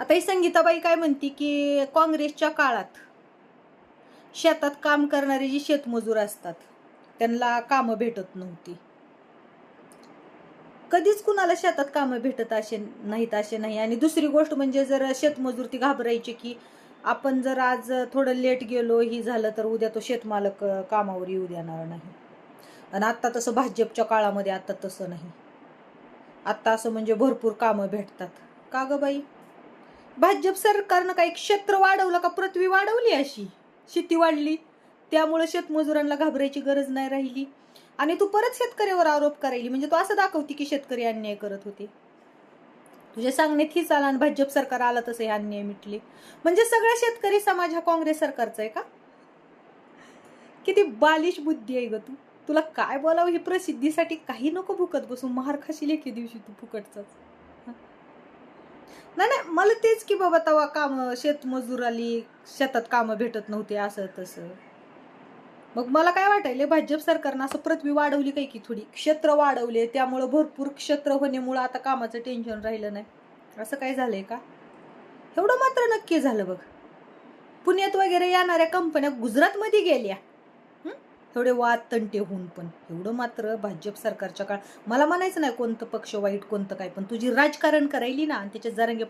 आता ही संगीताबाई काय म्हणते की काँग्रेसच्या काळात शेतात काम करणारे जी शेतमजूर असतात त्यांना कामं भेटत नव्हती. कधीच कुणाला शेतात कामं भेटत असे नाहीत असे नाही. आणि दुसरी गोष्ट म्हणजे जर शेतमजूर ती घाबरायची की आपण जर आज थोडं लेट गेलो ही झालं तर उद्या तो शेतमालक कामावर येऊ देणार नाही. आणि आत्ता तसं भाजपच्या काळामध्ये आत्ता तसं नाही. आत्ता असं म्हणजे भरपूर कामं भेटतात. का गं बाई? भाजप सरकारनं काही क्षेत्र वाढवलं का पृथ्वी वाढवली अशी? शेती वाढली. त्यामुळे शेतमजुरांना घाबरायची गरज नाही राहिली. आणि तू परत शेतकऱ्यावर आरोप करायली. म्हणजे तू असं दाखवती की शेतकरी अन्याय करत होते. तुझ्या सांगण्यात हीच आला आणि भाजप सरकार आला तसं हे अन्याय मिटले. म्हणजे सगळा शेतकरी समाज हा काँग्रेस सरकारचा आहे का? किती बालिश बुद्धी आहे ग तू. तुला काय बोलावं? ही प्रसिद्धीसाठी काही नको भुकत बसू. महार खाशील एके दिवशी तू फुकटचाच. नाही नाही मला तेच की बाबा तवा काम शेतमजूर आली शेतात कामं भेटत नव्हते असं तसं. मग मला काय वाटायले भाजप सरकारनं असं पृथ्वी वाढवली काही की थोडी? क्षेत्र वाढवले त्यामुळं भरपूर क्षेत्र होण्यामुळं आता कामाचं टेन्शन राहिलं नाही. असं काय झालंय का? एवढं मात्र नक्की झालं बघ. पुण्यात वगैरे येणाऱ्या कंपन्या गुजरातमध्ये गेल्या. एवढे थोडे वाद तंटे होऊन पण. एवढं मात्र भाजप सरकारच्या काळ मला म्हणायचं नाही कोणतं पक्ष वाईट कोणतं काय पण तुझी राजकारण करायली ना आणि त्याच्या जरंगे